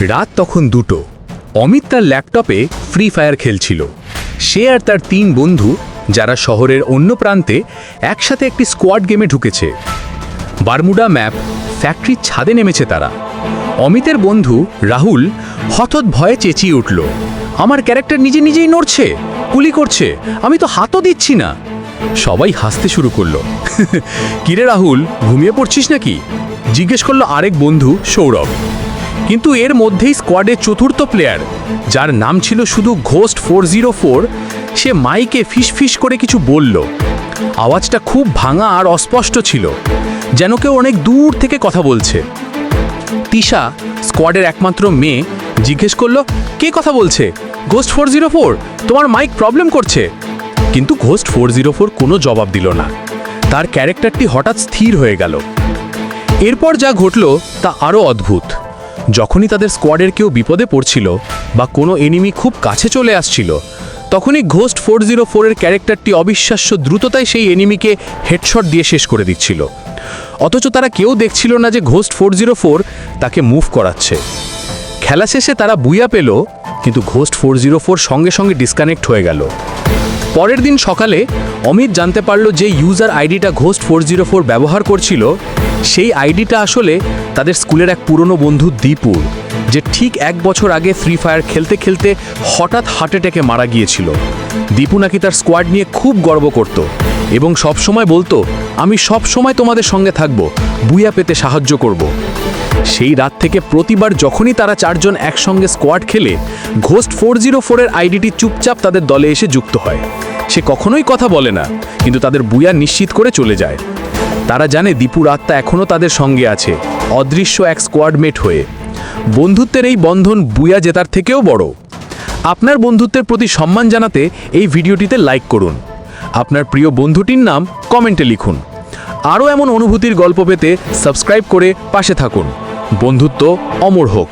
রাত তখন দুটো। অমিত তার ল্যাপটপে ফ্রি ফায়ার খেলছিল। সে আর তার তিন বন্ধু, যারা শহরের অন্য প্রান্তে, একসাথে একটি স্কোয়াড গেমে ঢুকেছে। বারমুডা ম্যাপ ফ্যাক্টরির ছাদে নেমেছে তারা। অমিতের বন্ধু রাহুল হঠাৎ ভয়ে চেঁচিয়ে উঠল, আমার ক্যারেক্টার নিজে নিজেই নড়ছে কুলি করছে, আমি তো হাতও দিচ্ছি না। সবাই হাসতে শুরু করল। কিরে রাহুল, ঘুমিয়ে পড়ছিস নাকি? জিজ্ঞেস করল আরেক বন্ধু সৌরভ। কিন্তু এর মধ্যেই স্কোয়াডের চতুর্থ প্লেয়ার যার নাম ছিল শুধু ঘোস্ট ফোর জিরো ফোর সে মাইকে ফিস করে কিছু বলল। আওয়াজটা খুব ভাঙা আর অস্পষ্ট ছিল, যেন কেউ অনেক দূর থেকে কথা বলছে। তিশা স্কোয়াডের একমাত্র মেয়ে, জিজ্ঞেস করল, কে কথা বলছে? ঘোস্ট ফোর জিরো ফোর তোমার মাইক প্রবলেম করছে? কিন্তু ঘোস্ট ফোর জিরো ফোর কোনো জবাব দিল না। তার ক্যারেক্টারটি হঠাৎ স্থির হয়ে গেল। এরপর যা ঘটল তা আরও অদ্ভুত। যখনই তাদের স্কোয়াডের কেউ বিপদে পড়ছিল বা কোনো এনিমি খুব কাছে চলে আসছিল, তখনই ঘোস্ট ফোর জিরো ফোরের ক্যারেক্টারটি অবিশ্বাস্য দ্রুততায় সেই এনিমিকে হেডশট দিয়ে শেষ করে দিচ্ছিল। অথচ তারা কেউ দেখছিল না যে ঘোস্ট ফোর জিরো ফোর তাকে মুভ করাচ্ছে। খেলা শেষে তারা বুইয়া পেল, কিন্তু ঘোস্ট ফোর জিরো ফোর সঙ্গে সঙ্গে ডিসকানেক্ট হয়ে গেল। পরের দিন সকালে অমিত জানতে পারল যে ইউজার আইডিটা ঘোস্ট ফোর জিরো ফোর ব্যবহার করছিল সেই আইডিটা আসলে তাদের স্কুলের এক পুরনো বন্ধু দীপুর, যে ঠিক এক বছর আগে ফ্রি ফায়ার খেলতে খেলতে হঠাৎ হার্ট অ্যাটাকে মারা গিয়েছিল। দীপু নাকি তার স্কোয়াড নিয়ে খুব গর্ব করত এবং সব সময় বলতো, আমি সব সময় তোমাদের সঙ্গে থাকব বুয়া পেতে সাহায্য করব। সেই রাত থেকে প্রতিবার যখনই তারা চারজন একসঙ্গে স্কোয়াড খেলে ঘোস্ট ফোর জিরো ফোরের আইডিটি চুপচাপ তাদের দলে এসে যুক্ত হয়। সে কখনোই কথা বলে না, কিন্তু তাদের বুয়া নিশ্চিত করে চলে যায়। তারা জানে দীপুর আত্মা এখনও তাদের সঙ্গে আছে, অদৃশ্য এক স্কোয়াডমেট হয়ে। বন্ধুত্বের এই বন্ধন বুয়া জেতার থেকেও বড়। আপনার বন্ধুত্বের প্রতি সম্মান জানাতে এই ভিডিওটিতে লাইক করুন। আপনার প্রিয় বন্ধুটির নাম কমেন্টে লিখুন। আরও এমন অনুভূতির গল্প পেতে সাবস্ক্রাইব করে পাশে থাকুন। বন্ধুত্ব অমর হোক।